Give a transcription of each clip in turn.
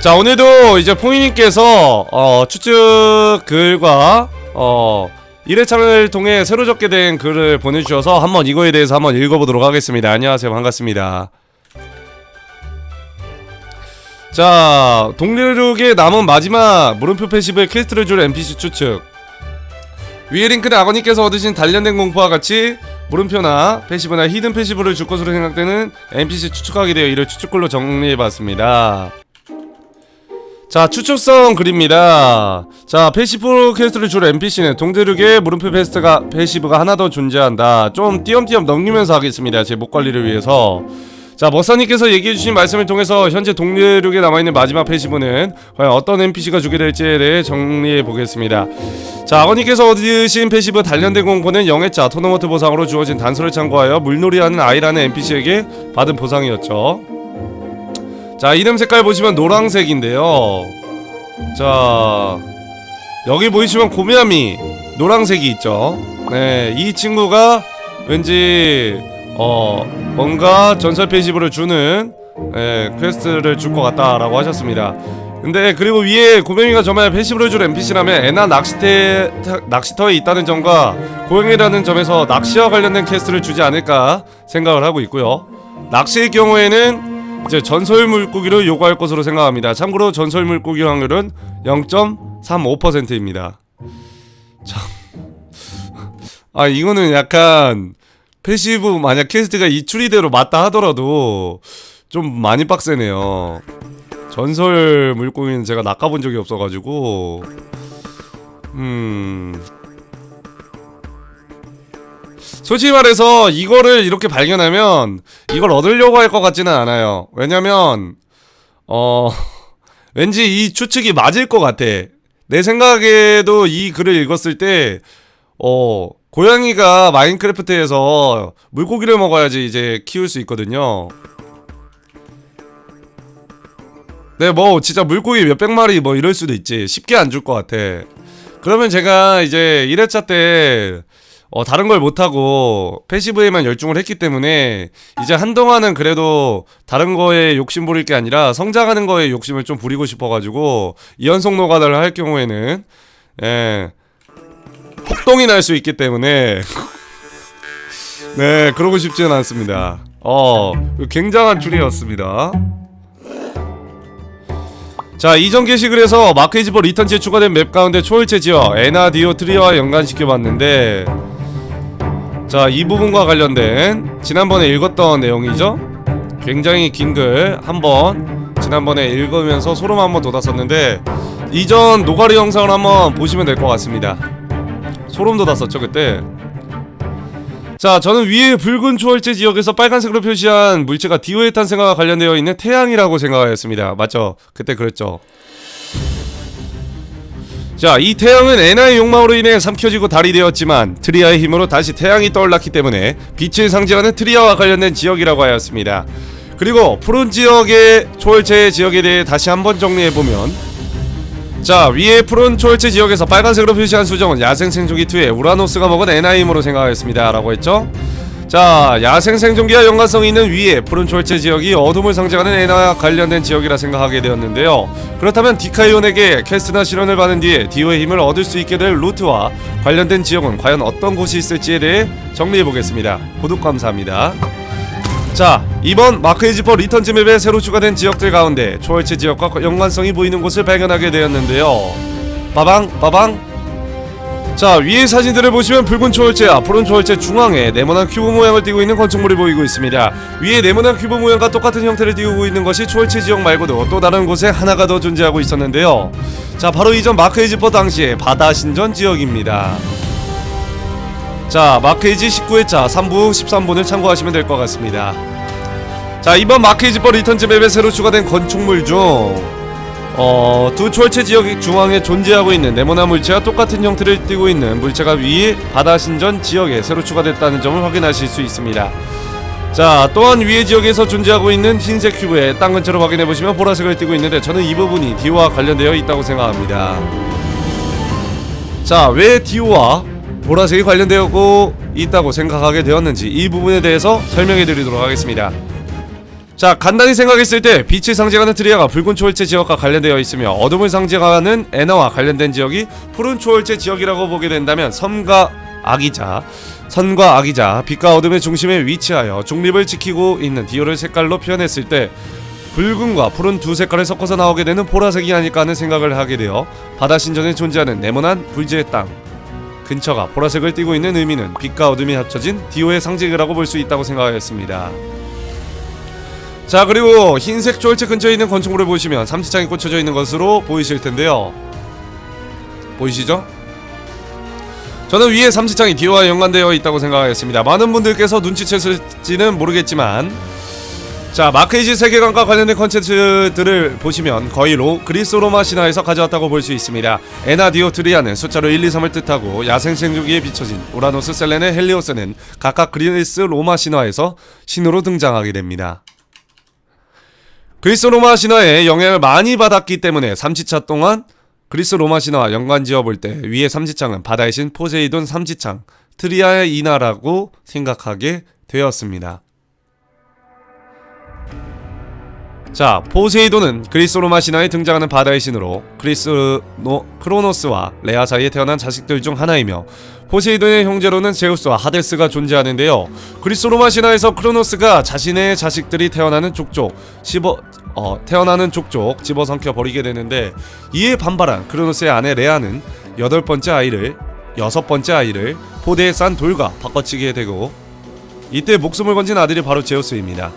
자 오늘도 이제 포인님께서 어, 추측 글과 어 1회차를 통해 새로 적게 된 글을 보내주셔서 한번 이거에 대해서 한번 읽어보도록 하겠습니다. 안녕하세요 반갑습니다. 자 동료룩의 남은 마지막 물음표 패시브의 퀘스트를 줄 NPC 추측 위에 링크는 아버님께서 얻으신 단련된 공포와 같이 물음표나 패시브나 히든 패시브를 줄 것으로 생각되는 NPC 추측하게 되어 이를 추측글로 정리해봤습니다. 자 추측성 글입니다. 자 패시브 퀘스트를 줄 NPC는 동대륙에 물음표 패스트가 패시브가 하나 더 존재한다. 좀 띄엄띄엄 넘기면서 하겠습니다. 제 목 관리를 위해서. 자 머사님께서 얘기해주신 말씀을 통해서 현재 동대륙에 남아있는 마지막 패시브는 과연 어떤 NPC가 주게 될지에 대해 정리해 보겠습니다. 자 아버님께서 얻으신 패시브 단련된 공포는 영해자 토너먼트 보상으로 주어진 단서를 참고하여 물놀이하는 아이라는 NPC에게 받은 보상이었죠. 자 이름 색깔 보시면 노란색인데요. 자 여기 보이시면 고미야미 노란색이 있죠. 네이 친구가 왠지 어 뭔가 전설 패시브를 주는 예, 퀘스트를 줄 것 같다라고 하셨습니다. 근데 그리고 위에 고명이가 정말 패시브를 줄 NPC라면 애나 낚시태, 낚시터에 있다는 점과 고양이라는 점에서 낚시와 관련된 퀘스트를 주지 않을까 생각을 하고 있고요. 낚시의 경우에는 이제 전설 물고기를 요구할 것으로 생각합니다. 참고로 전설 물고기 확률은 0.35%입니다. 참. 아 이거는 약간 패시브 만약 퀘스트가 이 추리대로 맞다 하더라도 좀 많이 빡세네요. 전설 물고기는 제가 낚아본 적이 없어가지고 음 솔직히 말해서 이거를 이렇게 발견하면 이걸 얻으려고 할 것 같지는 않아요. 왜냐면 어 왠지 이 추측이 맞을 것 같아. 내 생각에도 이 글을 읽었을 때 어, 고양이가 마인크래프트에서 물고기를 먹어야지 이제 키울 수 있거든요. 네, 뭐 진짜 물고기 몇백 마리 뭐 이럴 수도 있지. 쉽게 안 줄 것 같아. 그러면 제가 이제 1회차 때 어, 다른 걸 못하고 패시브에만 열중을 했기 때문에 이제 한동안은 그래도 다른 거에 욕심 부릴 게 아니라 성장하는 거에 욕심을 좀 부리고 싶어가지고 이연속 노가다를 할 경우에는 예 폭동이 날 수 있기 때문에 네 그러고 싶지는 않습니다. 어 굉장한 줄이었습니다. 자 이전 게시글 에서 마크 이즈버 리턴지에 추가된 맵 가운데 초월체 지역 에나디오 트리와 연관시켜봤는데 자, 이 부분과 관련된 지난번에 읽었던 내용이죠. 굉장히 긴 글 한번 지난번에 읽으면서 소름 한번 돋았었는데 이전 노가리 영상을 한번 보시면 될 것 같습니다. 소름 돋았었죠 그때. 자, 저는 위에 붉은 초월제 지역에서 빨간색으로 표시한 물체가 디오의 탄생과 관련되어 있는 태양이라고 생각하였습니다. 맞죠? 그때 그랬죠. 자, 이 태양은 에나의 욕망으로 인해 삼켜지고 달이 되었지만 트리아의 힘으로 다시 태양이 떠올랐기 때문에 빛을 상징하는 트리아와 관련된 지역이라고 하였습니다. 그리고 푸른 지역의 초월체 지역에 대해 다시 한번 정리해보면 자 위에 푸른 초월체 지역에서 빨간색으로 표시한 수정은 야생 생존기 2에 우라노스가 먹은 에나의 힘으로 생각하였습니다 라고 했죠 자 야생 생존기와 연관성이 있는 위에 푸른 초월체 지역이 어둠을 상징하는 에나와 관련된 지역이라 생각하게 되었는데요. 그렇다면 디카이온에게 퀘스트나 실현을 받은 뒤에 디오의 힘을 얻을 수 있게 될 루트와 관련된 지역은 과연 어떤 곳이 있을지에 대해 정리해보겠습니다. 구독 감사합니다. 자 이번 마크에지퍼 리턴즈 맵에 새로 추가된 지역들 가운데 초월체 지역과 연관성이 보이는 곳을 발견하게 되었는데요. 빠방 빠방 자 위의 사진들을 보시면 붉은 초월체와 푸른 초월체 중앙에 네모난 큐브 모양을 띠고 있는 건축물이 보이고 있습니다. 위에 네모난 큐브 모양과 똑같은 형태를 띠고 있는 것이 초월체 지역 말고도 또 다른 곳에 하나가 더 존재하고 있었는데요. 자 바로 이전 마크 에지퍼 당시의 바다 신전 지역입니다. 자 마크 에지 19회차 3부 13분을 참고하시면 될 것 같습니다. 자 이번 마크 에지퍼 리턴즈 맵에 새로 추가된 건축물 중 어, 두 초월체 지역 중앙에 존재하고 있는 네모난 물체와 똑같은 형태를 띠고 있는 물체가 위에 바다 신전 지역에 새로 추가됐다는 점을 확인하실 수 있습니다. 자, 또한 위의 지역에서 존재하고 있는 흰색 큐브에 땅 근처로 확인해 보시면 보라색을 띠고 있는데 저는 이 부분이 디오와 관련되어 있다고 생각합니다. 자, 왜 디오와 보라색이 관련되고 있다고 생각하게 되었는지 이 부분에 대해서 설명해 드리도록 하겠습니다. 자 간단히 생각했을 때 빛을 상징하는 트리아가 붉은 초월체 지역과 관련되어 있으며 어둠을 상징하는 에너와 관련된 지역이 푸른 초월체 지역이라고 보게 된다면 섬과 악이자 선과 악이자 빛과 어둠의 중심에 위치하여 중립을 지키고 있는 디오를 색깔로 표현했을 때 붉은과 푸른 두 색깔을 섞어서 나오게 되는 보라색이 아닐까 하는 생각을 하게 되어 바다 신전에 존재하는 네모난 불지의 땅 근처가 보라색을 띠고 있는 의미는 빛과 어둠이 합쳐진 디오의 상징이라고 볼 수 있다고 생각하였습니다. 자 그리고 흰색 초월체 근처에 있는 건축물을 보시면 삼지창이 꽂혀져 있는 것으로 보이실 텐데요. 보이시죠? 저는 위에 삼지창이 디오와 연관되어 있다고 생각하였습니다. 많은 분들께서 눈치채실지는 모르겠지만 자 마크이지 세계관과 관련된 컨텐츠들을 보시면 거의 로, 그리스 로마 신화에서 가져왔다고 볼 수 있습니다. 에나디오 트리아는 숫자로 1, 2, 3을 뜻하고 야생 생조기에 비춰진 우라노스, 셀레네, 헬리오스는 각각 그리스 로마 신화에서 신으로 등장하게 됩니다. 그리스 로마 신화에 영향을 많이 받았기 때문에 삼지차 동안 그리스 로마 신화와 연관 지어 볼 때 위에 삼지창은 바다의 신 포세이돈 삼지창 트리아의 인하라고 생각하게 되었습니다. 자, 포세이돈은 그리스 로마 신화에 등장하는 바다의 신으로 그리스 노, 크로노스와 레아 사이에 태어난 자식들 중 하나이며 포세이돈의 형제로는 제우스와 하데스가 존재하는데요. 그리스 로마 신화에서 크로노스가 자신의 자식들이 태어나는 족족 씹어 어, 태어나는 족족 집어삼켜 버리게 되는데 이에 반발한 크로노스의 아내 레아는 여덟 번째 아이를 여섯 번째 아이를 포대에 싼 돌과 바꿔치게 되고 이때 목숨을 건진 아들이 바로 제우스입니다.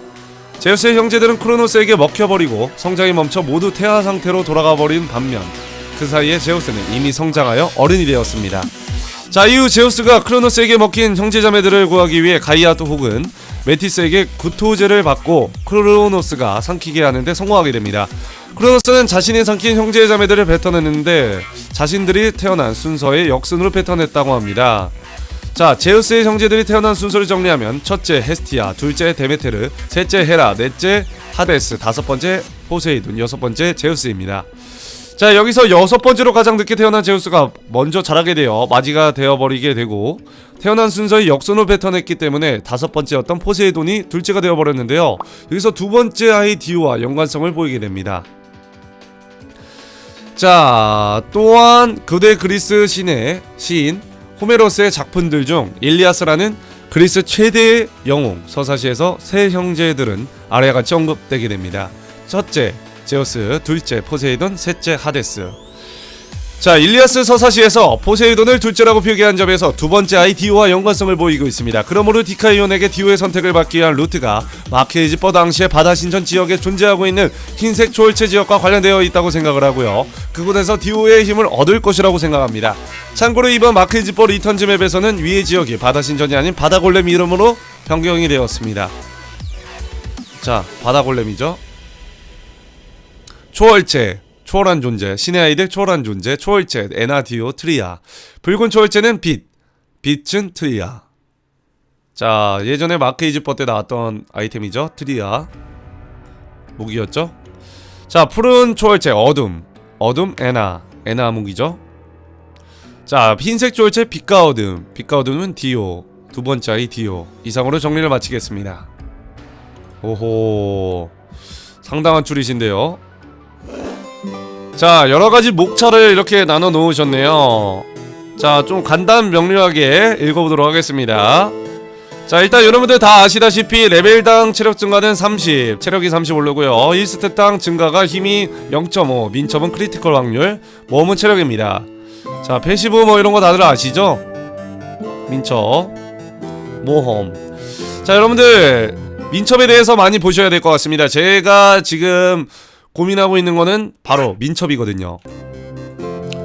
제우스의 형제들은 크로노스에게 먹혀버리고 성장이 멈춰 모두 태아 상태로 돌아가 버린 반면 그 사이에 제우스는 이미 성장하여 어른이 되었습니다. 자 이후 제우스가 크로노스에게 먹힌 형제자매들을 구하기 위해 가이아토 혹은 메티스에게 구토제를 받고 크로노스가 삼키게 하는데 성공하게 됩니다. 크로노스는 자신이 삼킨 형제자매들을 뱉어내는데 자신들이 태어난 순서의 역순으로 뱉어냈다고 합니다. 자, 제우스의 형제들이 태어난 순서를 정리하면 첫째 헤스티아, 둘째 데메테르, 셋째 헤라, 넷째 하데스, 다섯 번째 포세이돈, 여섯 번째 제우스입니다. 자, 여기서 여섯 번째로 가장 늦게 태어난 제우스가 먼저 자라게 되어 맞이가 되어버리게 되고 태어난 순서의 역순으로 뱉어냈기 때문에 다섯 번째였던 포세이돈이 둘째가 되어버렸는데요. 여기서 두 번째 아이 디오와 연관성을 보이게 됩니다. 자, 또한 그대 그리스 신의 시인 호메로스의 작품들 중 일리아스라는 그리스 최대의 영웅 서사시에서 세 형제들은 아래와 같이 언급되게 됩니다. 첫째 제우스, 둘째 포세이돈, 셋째 하데스. 자, 일리아스 서사시에서 포세이돈을 둘째라고 표기한 점에서 두 번째 아이 디오와 연관성을 보이고 있습니다. 그러므로 디카이온에게 디오의 선택을 받기 위한 루트가 마케이지퍼 당시의 바다 신전 지역에 존재하고 있는 흰색 초월체 지역과 관련되어 있다고 생각을 하고요. 그곳에서 디오의 힘을 얻을 것이라고 생각합니다. 참고로 이번 마케이지퍼 리턴즈 맵에서는 위의 지역이 바다 신전이 아닌 바다 골렘 이름으로 변경이 되었습니다. 자, 바다 골렘이죠. 초월체 초월한 존재 신의 아이들 초월한 존재 초월체 에나디오 트리아. 붉은 초월체는 빛 빛은 트리아. 자 예전에 마크 이즈퍼 때 나왔던 아이템이죠 트리아. 무기였죠? 자 푸른 초월체 어둠. 어둠 에나. 에나 무기죠? 자 흰색 초월체 빛과 어둠. 빛과 어둠은 디오. 두 번째 아이 디오. 이상으로 정리를 마치겠습니다. 오호. 상당한 줄이신데요 자 여러가지 목차를 이렇게 나눠 놓으셨네요. 자 좀 간단 명료하게 읽어보도록 하겠습니다. 자 일단 여러분들 다 아시다시피 레벨당 체력 증가는 30 체력이 30 오르고요. 1스택당 증가가 힘이 0.5 민첩은 크리티컬 확률 모험은 체력입니다. 자 패시브 뭐 이런거 다들 아시죠? 민첩 모험. 자 여러분들 민첩에 대해서 많이 보셔야 될 것 같습니다. 제가 지금 고민하고 있는 거는 바로 민첩이거든요.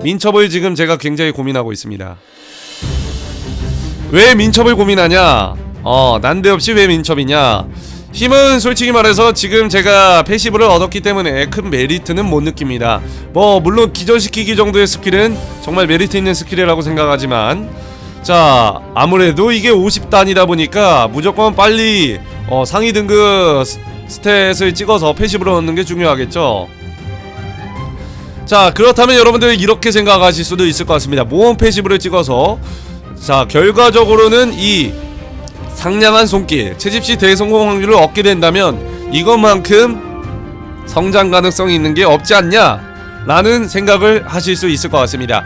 민첩을 지금 제가 굉장히 고민하고 있습니다. 왜 민첩을 고민하냐? 어, 난데없이 왜 민첩이냐? 힘은 솔직히 말해서 지금 제가 패시브를 얻었기 때문에 큰 메리트는 못 느낍니다. 뭐 물론 기절시키기 정도의 스킬은 정말 메리트 있는 스킬이라고 생각하지만 자 아무래도 이게 50단이다 보니까 무조건 빨리 어, 상위 등급 스- 스탯을 찍어서 패시브를 얻는 게 중요하겠죠. 자 그렇다면 여러분들 이렇게 생각하실 수도 있을 것 같습니다. 모험 패시브를 찍어서. 자 결과적으로는 이 상냥한 손길 채집시 대성공 확률을 얻게 된다면 이것만큼 성장 가능성이 있는 게 없지 않냐? 라는 생각을 하실 수 있을 것 같습니다.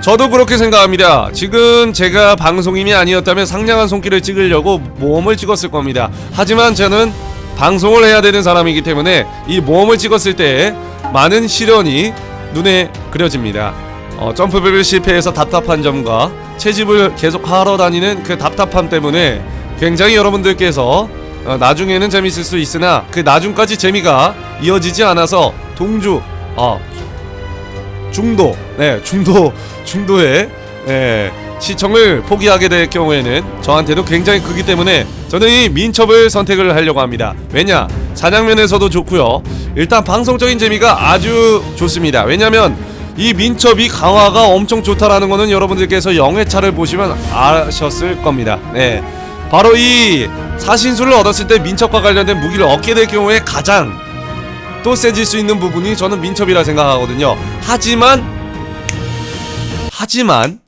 저도 그렇게 생각합니다. 지금 제가 방송인이 아니었다면 상냥한 손길을 찍으려고 모험을 찍었을 겁니다. 하지만 저는 방송을 해야 되는 사람이기 때문에 이 모험을 찍었을 때 많은 시련이 눈에 그려집니다. 어, 점프맵을 실패해서 답답한 점과 채집을 계속 하러 다니는 그 답답함 때문에 굉장히 여러분들께서 어, 나중에는 재밌을 수 있으나 그 나중까지 재미가 이어지지 않아서 동주 어, 중도 네 중도 중도의 네, 시청을 포기하게 될 경우에는 저한테도 굉장히 크기 때문에 저는 이 민첩을 선택을 하려고 합니다. 왜냐? 사냥면에서도 좋고요. 일단 방송적인 재미가 아주 좋습니다. 왜냐면 이 민첩이 강화가 엄청 좋다라는 거는 여러분들께서 영회차를 보시면 아셨을 겁니다. 네. 바로 이 사신수를 얻었을 때 민첩과 관련된 무기를 얻게 될 경우에 가장 또 세질 수 있는 부분이 저는 민첩이라 생각하거든요. 하지만 하지만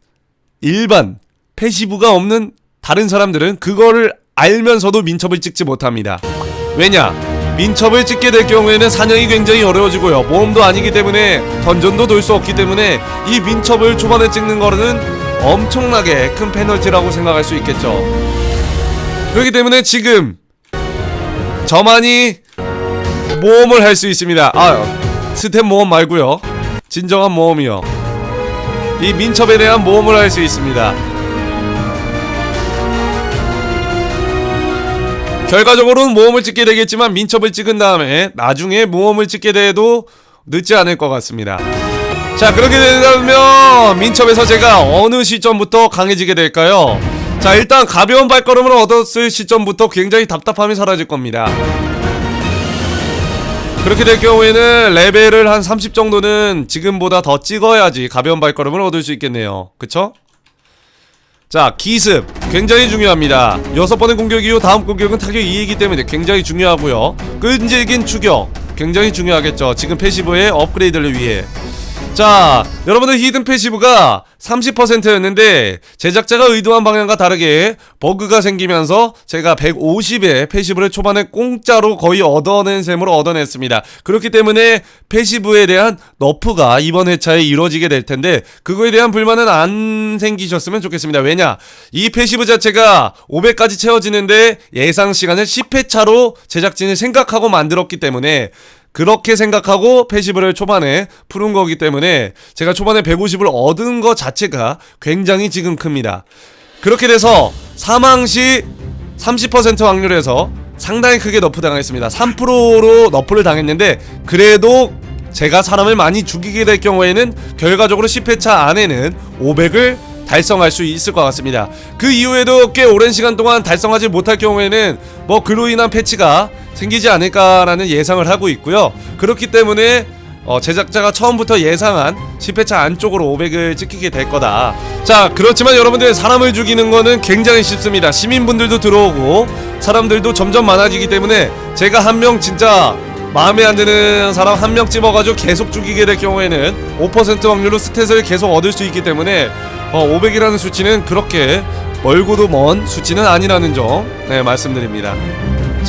일반 패시브가 없는 다른 사람들은 그거를 알면서도 민첩을 찍지 못합니다. 왜냐? 민첩을 찍게 될 경우에는 사냥이 굉장히 어려워지고요. 모험도 아니기 때문에 던전도 돌 수 없기 때문에 이 민첩을 초반에 찍는 거는 엄청나게 큰 페널티라고 생각할 수 있겠죠. 그렇기 때문에 지금 저만이 모험을 할 수 있습니다. 아, 스텝 모험 말고요. 진정한 모험이요. 이 민첩에 대한 모험을 할 수 있습니다. 결과적으로는 모험을 찍게 되겠지만 민첩을 찍은 다음에 나중에 모험을 찍게 돼도 늦지 않을 것 같습니다. 자 그렇게 된다면 민첩에서 제가 어느 시점부터 강해지게 될까요? 자 일단 가벼운 발걸음을 얻었을 시점부터 굉장히 답답함이 사라질 겁니다. 그렇게 될 경우에는 레벨을 한 30 정도는 지금보다 더 찍어야지 가벼운 발걸음을 얻을 수 있겠네요. 그쵸? 자 기습. 굉장히 중요합니다. 여섯 번의 공격 이후 다음 공격은 타격 2이기 때문에 굉장히 중요하고요. 끈질긴 추격. 굉장히 중요하겠죠. 지금 패시브의 업그레이드를 위해 자 여러분들 히든 패시브가 30%였는데 제작자가 의도한 방향과 다르게 버그가 생기면서 제가 150의 패시브를 초반에 공짜로 거의 얻어낸 셈으로 얻어냈습니다. 그렇기 때문에 패시브에 대한 너프가 이번 회차에 이루어지게 될 텐데 그거에 대한 불만은 안 생기셨으면 좋겠습니다. 왜냐 이 패시브 자체가 500까지 채워지는데 예상 시간을 10회차로 제작진이 생각하고 만들었기 때문에 그렇게 생각하고 패시브를 초반에 푸는 거기 때문에 제가 초반에 150을 얻은 것 자체가 굉장히 지금 큽니다. 그렇게 돼서 사망 시 30% 확률에서 상당히 크게 너프 당했습니다. 3%로 너프를 당했는데 그래도 제가 사람을 많이 죽이게 될 경우에는 결과적으로 10회차 안에는 500을 달성할 수 있을 것 같습니다. 그 이후에도 꽤 오랜 시간 동안 달성하지 못할 경우에는 뭐 그로 인한 패치가 생기지 않을까라는 예상을 하고 있고요. 그렇기 때문에 어, 제작자가 처음부터 예상한 10회차 안쪽으로 500을 찍히게 될 거다. 자, 그렇지만 여러분들 사람을 죽이는 거는 굉장히 쉽습니다. 시민분들도 들어오고 사람들도 점점 많아지기 때문에 제가 한 명 진짜 마음에 안 드는 사람 한명 집어가지고 계속 죽이게 될 경우에는 5% 확률로 스탯을 계속 얻을 수 있기 때문에 어, 500이라는 수치는 그렇게 멀고도 먼 수치는 아니라는 점 네, 말씀드립니다.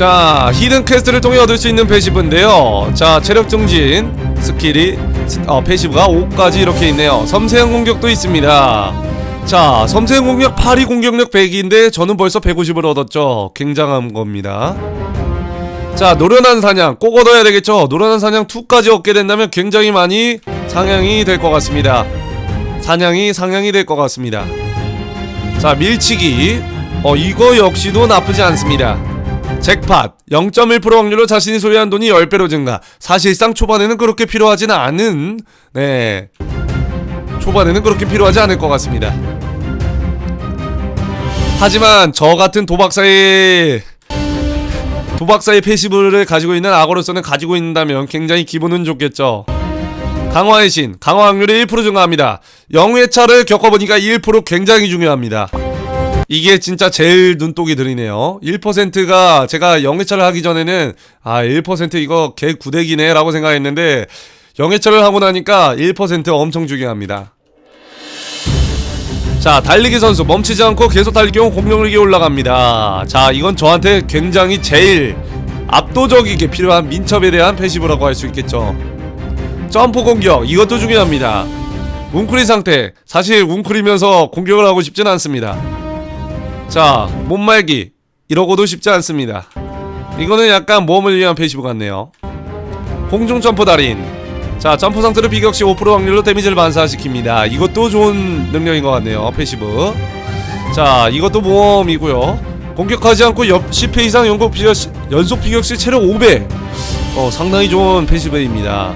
자, 히든 퀘스트를 통해 얻을 수 있는 패시브인데요. 자, 체력 증진 스킬이 스- 어, 패시브가 5까지 이렇게 있네요. 섬세한 공격도 있습니다. 자, 섬세한 공격 8이 공격력 100인데 저는 벌써 150을 얻었죠. 굉장한 겁니다. 자 노련한 사냥 꼭 얻어야 되겠죠 노련한 사냥 2까지 얻게 된다면 굉장히 많이 상향이 될 것 같습니다 사냥이 상향이 될 것 같습니다 자 밀치기 어 이거 역시도 나쁘지 않습니다 잭팟 0.1% 확률로 자신이 소유한 돈이 10배로 증가 사실상 초반에는 그렇게 필요하지는 않은 네 초반에는 그렇게 필요하지 않을 것 같습니다 하지만 저 같은 도박사의 도박사의 패시브를 가지고 있는 악어로서는 가지고 있다면 굉장히 기분은 좋겠죠. 강화의 신, 강화 확률이 1% 증가합니다. 0회차를 겪어보니까 1% 굉장히 중요합니다. 이게 진짜 제일 눈독이 들이네요. 1%가 제가 0회차를 하기 전에는 아 1% 이거 개 구대기네 라고 생각했는데 0회차를 하고 나니까 1% 엄청 중요합니다. 자 달리기 선수 멈추지 않고 계속 달릴 경우 공격력이 올라갑니다. 자 이건 저한테 굉장히 제일 압도적이게 필요한 민첩에 대한 패시브라고 할 수 있겠죠. 점프 공격 이것도 중요합니다. 웅크린 상태. 사실 웅크리면서 공격을 하고 싶진 않습니다 자 몸말기. 이러고도 쉽지 않습니다. 이거는 약간 모험을 위한 패시브 같네요. 공중 점프 달인. 자 점프 상태로 비격 시 5% 확률로 데미지를 반사시킵니다. 이것도 좋은 능력인 것 같네요 패시브. 자 이것도 모험이고요. 공격하지 않고 옆 10회 이상 연속 비격 시, 연속 비격 시 체력 5배 어 상당히 좋은 패시브입니다.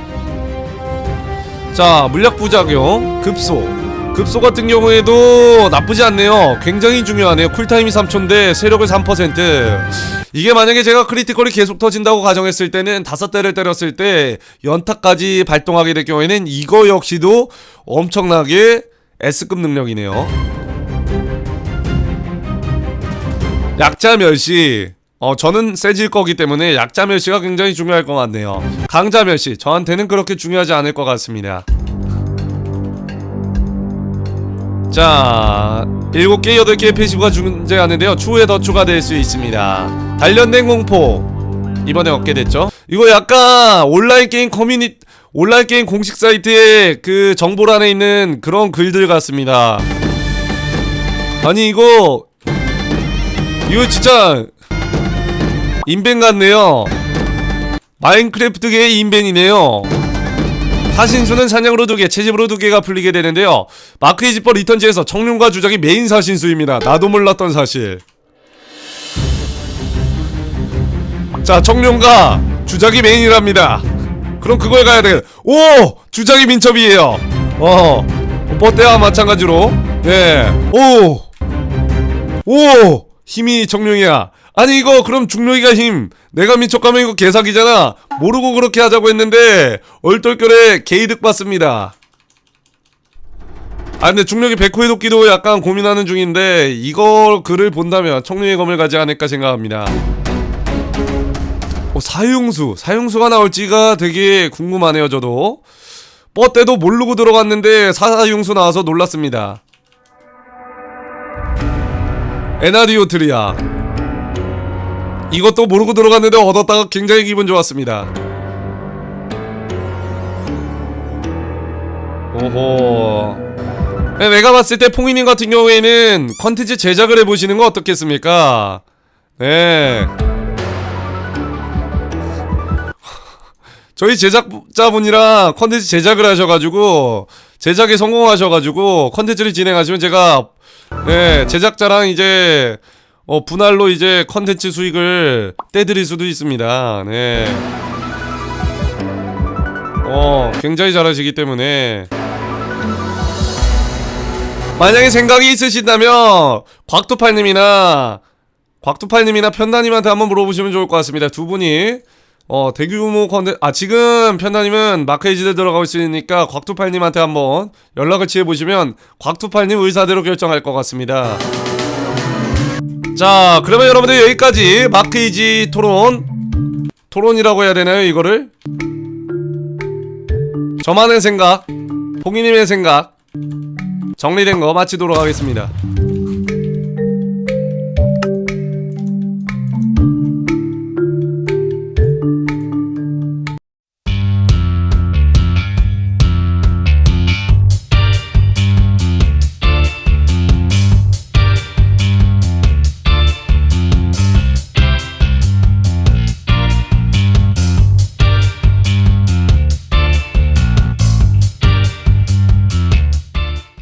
자 물약 부작용 급소 급소 같은 경우에도 나쁘지 않네요. 굉장히 중요하네요. 쿨타임이 3초인데 세력을 3% 이게 만약에 제가 크리티컬이 계속 터진다고 가정했을 때는 다섯 대를 때렸을 때 연타까지 발동하게 될 경우에는 이거 역시도 엄청나게 S급 능력이네요. 약자 멸시 어 저는 세질 거기 때문에 약자 멸시가 굉장히 중요할 것 같네요. 강자 멸시 저한테는 그렇게 중요하지 않을 것 같습니다 자 7개 8개의 패시브가 존재하는데요. 추후에 더 추가될 수 있습니다. 단련된 공포. 이번에 얻게 됐죠? 이거 약간 온라인 게임 커뮤니 온라인 게임 공식 사이트에 그 정보란에 있는 그런 글들 같습니다. 아니 이거 이거 진짜 인벤 같네요. 마인크래프트계의 인벤이네요 사신수는 사냥으로 두개 채집으로 두 개가 풀리게 되는데요 마크의 지퍼 리턴지에서 청룡과 주작이 메인 사신수입니다 나도 몰랐던 사실 자 청룡과 주작이 메인이랍니다 그럼 그걸 가야 돼. 오! 주작이 민첩이에요. 어. 뻗대와 마찬가지로. 예. 오! 오! 힘이 정룡이야. 아니 이거 그럼 중룡이가 힘. 내가 민첩 가면 이거 개사기잖아. 모르고 그렇게 하자고 했는데 얼떨결에 개이득 받습니다. 아 근데 중력이 백호의 도끼도 약간 고민하는 중인데 이거 글을 본다면 청룡의 검을 가지 않을까 생각합니다. 어, 사용수 사용수가 나올지가 되게 궁금하네요 저도 뻗때도 모르고 들어갔는데 사용수 나와서 놀랐습니다 에나디오트리아 이것도 모르고 들어갔는데 얻었다가 굉장히 기분 좋았습니다. 오호. 네, 내가 봤을 때 퐁이님 같은 경우에는 컨텐츠 제작을 해보시는 거 어떻겠습니까? 네. 저희 제작자분이랑 컨텐츠 제작을 하셔가지고 제작에 성공하셔가지고 컨텐츠를 진행하시면 제가 네 제작자랑 이제 어 분할로 이제 컨텐츠 수익을 떼드릴 수도 있습니다. 네. 어 굉장히 잘하시기 때문에 만약에 생각이 있으신다면 곽두팔님이나 곽두팔님이나 편다님한테 한번 물어보시면 좋을 것 같습니다. 두 분이 어 대규모 컨텐 아 지금 편다님은 마크에이지에 들어가고 있으니까 곽투팔님한테 한번 연락을 취해 보시면 곽투팔님 의사대로 결정할 것 같습니다. 자 그러면 여러분들 여기까지 마크이지 토론 토론이라고 해야 되나요 이거를 저만의 생각 봉이님의 생각 정리된 거 마치도록 하겠습니다.